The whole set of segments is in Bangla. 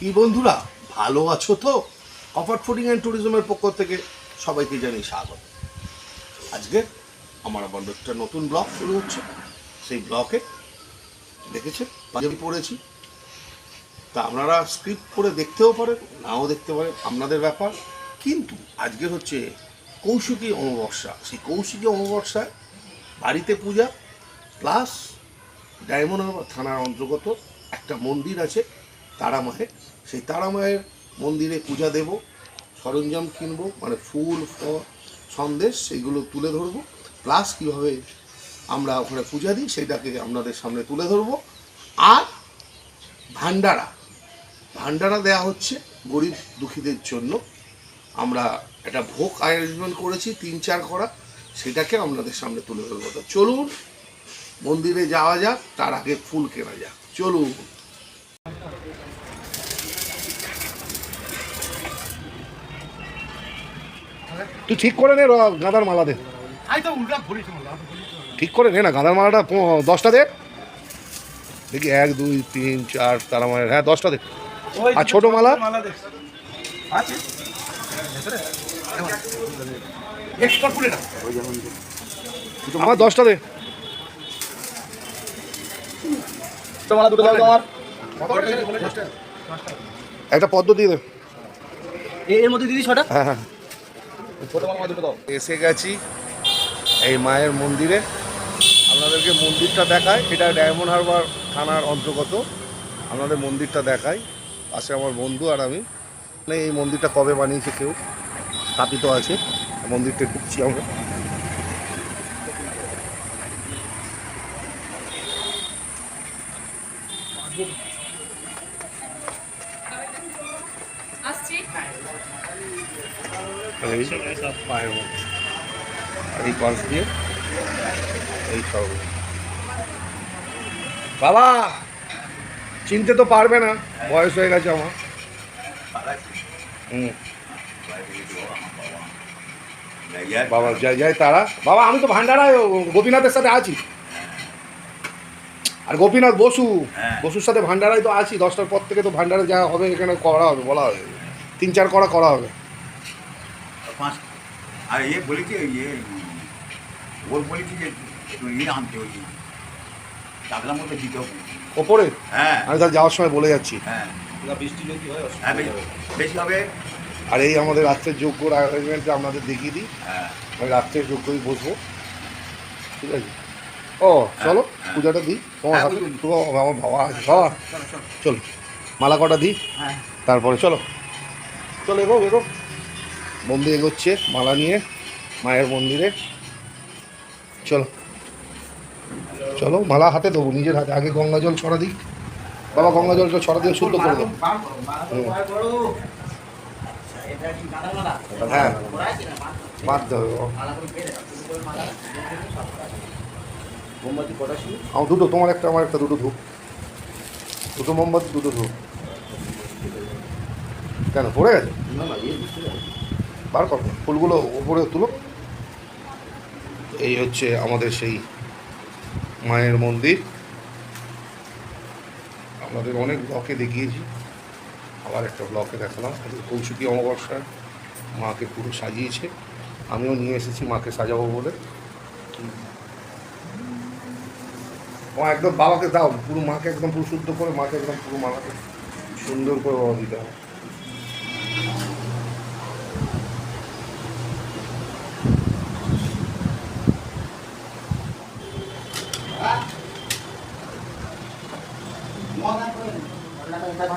কি বন্ধুরা, ভালো আছো তো? কপার ফুডিং অ্যান্ড ট্যুরিজমের পক্ষ থেকে সবাইকে জানি স্বাগত। আজকে আমার আবার একটা নতুন ব্লগ শুরু হচ্ছে। সেই ব্লকে দেখেছে পাঞ্জাবি পড়েছি। তা আপনারা স্ক্রিপ্ট করে দেখতেও পারেন, নাও দেখতে পারেন আপনাদের ব্যাপার। কিন্তু আজকে হচ্ছে কৌশিকী অমাবস্যা। সেই কৌশিকী অমাবস্যায় বাড়িতে পূজা প্লাস ডায়মন্ড থানার অন্তর্গত একটা মন্দির আছে। তারামাহে, সেই তারামায়ের মন্দিরে পূজা দেব, সরঞ্জাম কিনবো মানে ফুল, ফল, সন্দেশ সেইগুলো তুলে ধরবো, প্লাস কীভাবে আমরা ওখানে পূজা দিই সেটাকে আপনাদের সামনে তুলে ধরবো। আর ভান্ডারা ভান্ডারা দেয়া হচ্ছে গরিব দুঃখীদের জন্য। আমরা একটা ভোগ আয়োজন করেছি, তিন চার করা সেটাকে আপনাদের সামনে তুলে ধরবো। চলুন, মন্দিরে যাওয়া যাক, তার আগে ফুল কেনা যাক। চলুন। তুই ঠিক করে নে র- গাঁদার মালা দে। ঠিক করে নে না গাঁদার মালাটা প- দশটা দে। দেখি এক দুই তিন চার তারা মায়ের হ্যাঁ দশটা দে। আর ছোট মালা? মালা আছে? এক্সট্রা ফুলে না আমার দশটা দে। তো মালা দুটো দাও তো আমার। একটা পদ্ম দিয়ে দে। এর মধ্যে দিদি ছটা? হ্যাঁ হ্যাঁ। এসে গেছি এই মায়ের মন্দিরে। আপনাদেরকে মন্দিরটা দেখায় এটা ডায়মন্ড হারবার থানার অন্তর্গত। আপনাদের মন্দিরটা দেখাই। পাশে আমার বন্ধু আর আমি। মানে এই মন্দিরটা কবে বানিয়েছে কেউ স্থাপিত আছে। মন্দিরটা ঢুকছি আমরা। এই পায়ের মধ্যে। আর এই পাশ দিয়ে এই সব। বাবা চিনতে তো পারবে না বয়স হয়ে গেছে আমার। হুম। বাবা জয় জয় তারা। বাবা আমি তো ভান্ডারায় গোপীনাথের সাথে আছি। আর গোপীনাথ বসু বসুর সাথে ভান্ডারায় তো আছি দশটার পর থেকে তো ভান্ডারে যা হবে এখানে করা হবে বলা হবে। তিন চার করা করা হবে পাঁচ আর ইয়ে বলেছি ইয়ে ওর যে ইয়ে আনতে ওই টাকলার মধ্যে দিতে হবে। ওপরে? হ্যাঁ। আমি তাহলে যাওয়ার সময় বলে যাচ্ছি। হ্যাঁ। বৃষ্টি যদি হয় হ্যাঁ বেশি- হবে। আর এই আমাদের রাত্রের যোগ্য অ্যারেঞ্জমেন্টটা আপনাদের দেখিয়ে দিই। হ্যাঁ। আমি রাত্রের যোগ্যই বসবো। ঠিক আছে? ও চলো পূজাটা দিই। তোমার হ্যাঁ, হাতে তো আমার বাবা আছে বাবা। চলো মালা কটা দিই? হ্যাঁ। তারপরে চলো। চলো এগো এগো। মন্দির এগোচ্ছে মালা নিয়ে মায়ের মন্দিরে। চলো। চলো মালা হাতে দেবো নিজের হাতে। আগে গঙ্গা জল ছড়া দিই। বাবা গঙ্গা জলটা ছড়া দিয়ে শুদ্ধ করে দেবো হ্যাঁ। হবে আমার দুটো তোমার একটা আমার একটা দুটো ধূপ। দুটো মোমবাতি দুটো ধূপ। কেন? পড়ে গেছে? বার করো, ফুলগুলো উপরে তুলো। এই হচ্ছে আমাদের সেই মায়ের মন্দির। আমাদের অনেক ব্লকে দেখিয়েছি। আবার একটা ব্লকে দেখালাম কৌশিকী অমাবস্যায় মাকে পুরো সাজিয়েছে। আমিও নিয়ে এসেছি মাকে সাজাবো বলে। মা একদম বাবাকে দাও, পুরো মাকে একদম পুরো শুদ্ধ করে, মাকে একদম পুরো মালাকে সুন্দর করে বাবা দিতে হবে।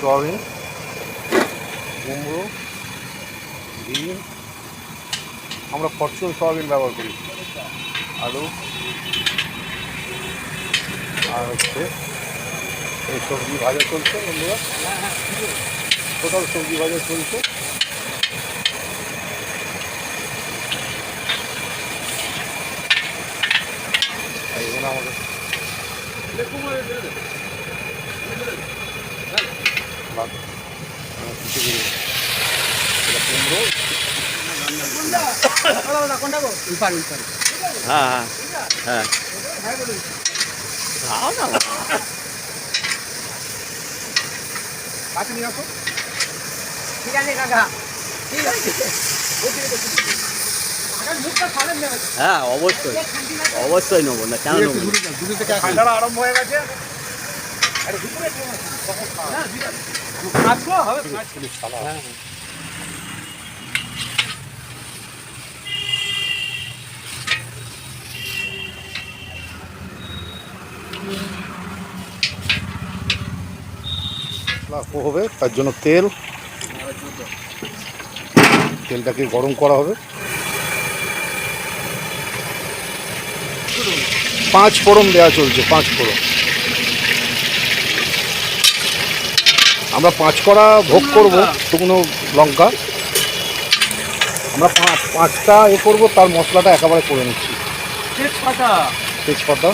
সয়াবিন, কুমড়ো, ডিম। আমরা ফরচুন সয়াবিন ব্যবহার করি। আলু। আর হচ্ছে এই সবজি ভাজা চলছে বন্ধুরা। টোটাল সবজি ভাজা চলছে। এটা কুমড়ো হ্যাঁ হ্যাঁ। হ্যাঁ। না ঠিক আছে কাকা। ঠিক আছে। হ্যাঁ অবশ্যই। অবশ্যই নেব না কেন নেব আরম্ভ হয়ে গেছে। হ্যাঁ হবে তার জন্য তেল। তেলটাকে গরম করা হবে। পাঁচ ফোড়ন দেওয়া চলছে পাঁচ ফোড়ন। আমরা পাঁচ করা ভোগ করব শুকনো লঙ্কা। আমরা পাঁচটা এ করব তার মশলাটা একেবারে করে নিচ্ছি। তেজপাতা। তেজপাতা।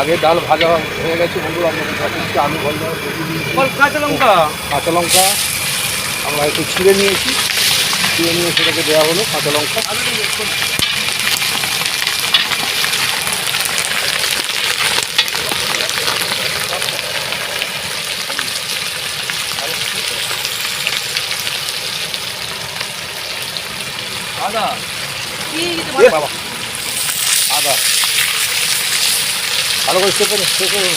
আগে ডাল ভাজা হয়ে গেছে বন্ধুরা আমরা দেখাচ্ছি। আলু ভাজা কাঁচা লঙ্কা। কাঁচা লঙ্কা আমরা একটু ছিঁড়ে নিয়েছি। ছিঁড়ে নিয়ে সেটাকে দেওয়া হলো কাঁচা লঙ্কা। আদা। আদা। ভালো করে সে করো সে করো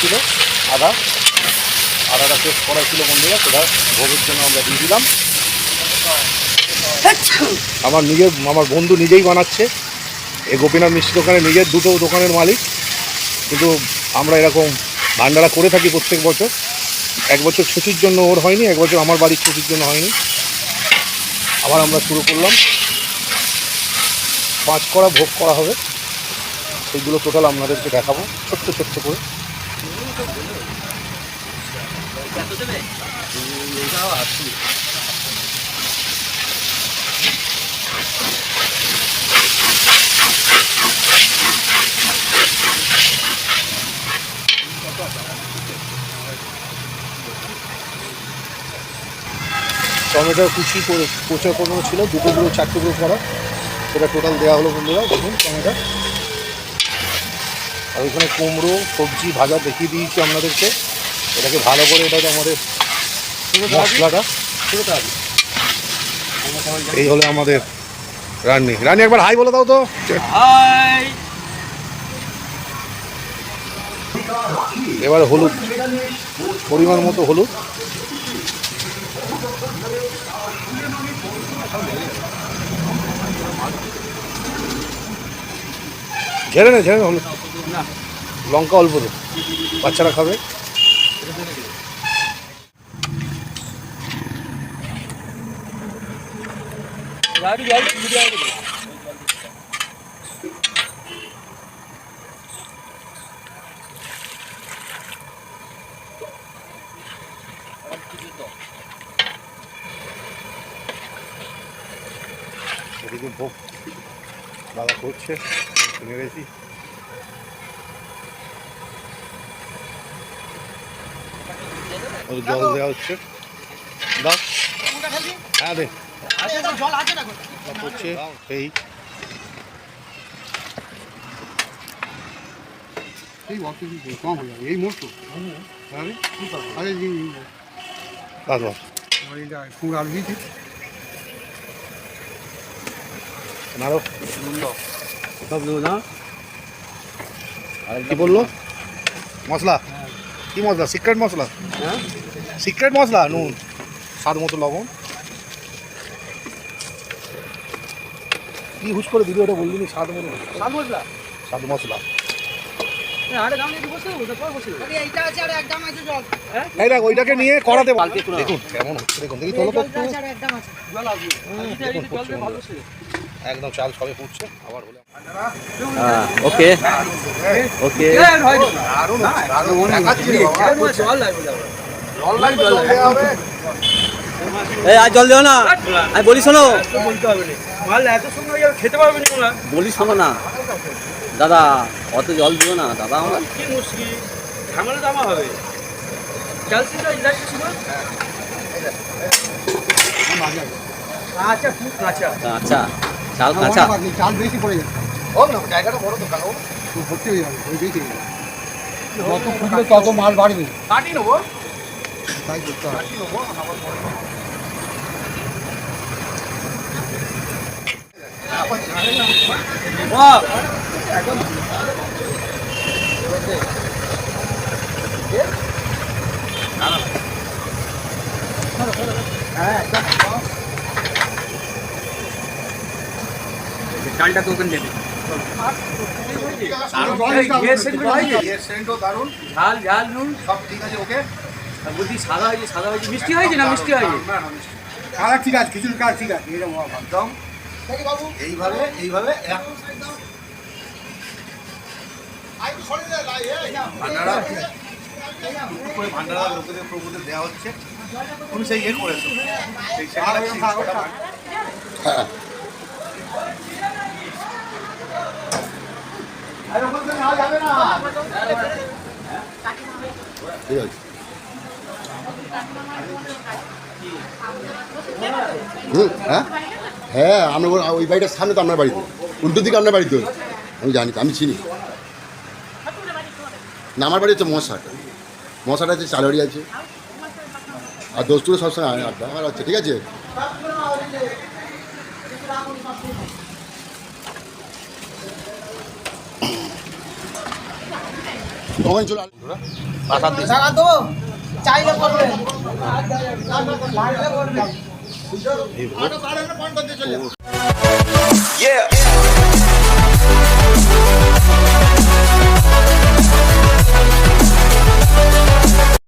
ছিল, আদা। আদাটা পেস্ট করা ছিল বন্ধুরা, সেটা ভোগের জন্য আমরা দিয়ে দিলাম। আমার নিজের, আমার বন্ধু নিজেই বানাচ্ছে। এই গোপীনাথ মিষ্টি দোকানে নিজের দুটো দোকানের মালিক। কিন্তু আমরা এরকম ভান্ডারা করে থাকি প্রত্যেক বছর। এক বছর ছুটির জন্য ওর হয়নি, এক বছর আমার বাড়ির ছুটির জন্য হয়নি। আবার আমরা শুরু করলাম। পাঁচ করা ভোগ করা হবে। সেইগুলো টোটাল আপনাদেরকে দেখাবো। ছোট্ট ছোট্ট করে। টমেটো কুচি করে কোচা কোনো ছিল দুটো গুঁড়ো চারটে গুঁড়ো করা। সেটা টোটাল দেওয়া হলো বন্ধুরা দেখুন টমেটো। আর ওইখানে কুমড়ো সবজি ভাজা দেখিয়ে দিয়েছি আপনাদেরকে। এটাকে ভালো করে এটাকে আমাদের মশলাটা। এই হলো আমাদের রান্নি। রান্নি একবার হাই বলে দাও তো। হাই। এবারে হলুদ পরিমাণ মতো হলুদ। ঝেড়ে না ঝেড়ে না লঙ্কা অল্প দে। বাচ্চারা খাবে। গাড়ি গাড়ি এদিকে ভোগ দাদা করছে শুনে গেছি জল দেওয়া হচ্ছে। দাও। হ্যাঁ দে। করছে। এই। এই কম হয়ে যাবে। এই মোট আরে কুমড়ো আলু দিয়েছি। নাড়ো। সব নেব না কি বলল? মশলা? কি মশলা? সিক্রেট মশলা? হ্যাঁ? সিক্রেট মশলা? নুন। স্বাদ মতো লবণ। কি হুশ করে দিল ওটা বললি নি? স্বাদ মনে সাত মশলা? স্বাদ মশলা। আরে দাম নিয়ে বসে। ওটা পর বসে। এইটা আছে আর একদম আছে জল এই দেখ ওইটাকে নিয়ে করাতে। দেখুন কেমন হচ্ছে। দেখুন দেখি চলো তো। একদম চাল সবে ফুটছে, আবার হলে হ্যাঁ ওকে। ওকে। আর জল দিও না। আমি বলি শোনো। বলি শোনো না। দাদা, অত জল দিও না। দাদা আমার। মুশকিল ঝামেলা দামা হবে আচ্ছা আচ্ছা। চাল কাঁচা? চাল বেশি পড়ে যাবে হোক না জায়গাটা বড় দোকান হোক ভর্তি হয়ে যাবে ওই বেশি যত ফুটবে তত মাল বাড়বে। কাটি নেব? তাই করতে হবে। বাহ! চালটা তো ওখানে দেবে ঝাল ঝাল নুন। সব ঠিক আছে ওকে? বলছি সাদা হয়েছে সাদা হয়েছে। মিষ্টি হয়েছে না মিষ্টি কালার ঠিক আছে খিচুড়ি কালার ঠিক আছে। এরকম একদম। এইভাবে এইভাবে এক- ভান্ডারা করে ভান্ডারা লোকেদের প্রভুদের দেওয়া হচ্ছে। তুমি সেই ইয়ে করেছ। সেই ঠিক আছে হুম হ্যাঁ? হ্যাঁ আমরা ওই- বাড়িটার সামনে তো আপনার বাড়িতে উল্টো দিকে আপনার বাড়িতে আমি জানি আমি চিনি। না, আমার বাড়ি হচ্ছে মশাটা। মশাটা আছে চালড়ি আছে। আর দোস্তুরে সবসময় আড্ডা আমার হচ্ছে ঠিক আছে? কখন চলে আসবে? পাতার দিকে টাকা তো চাইলে করবে Yeah.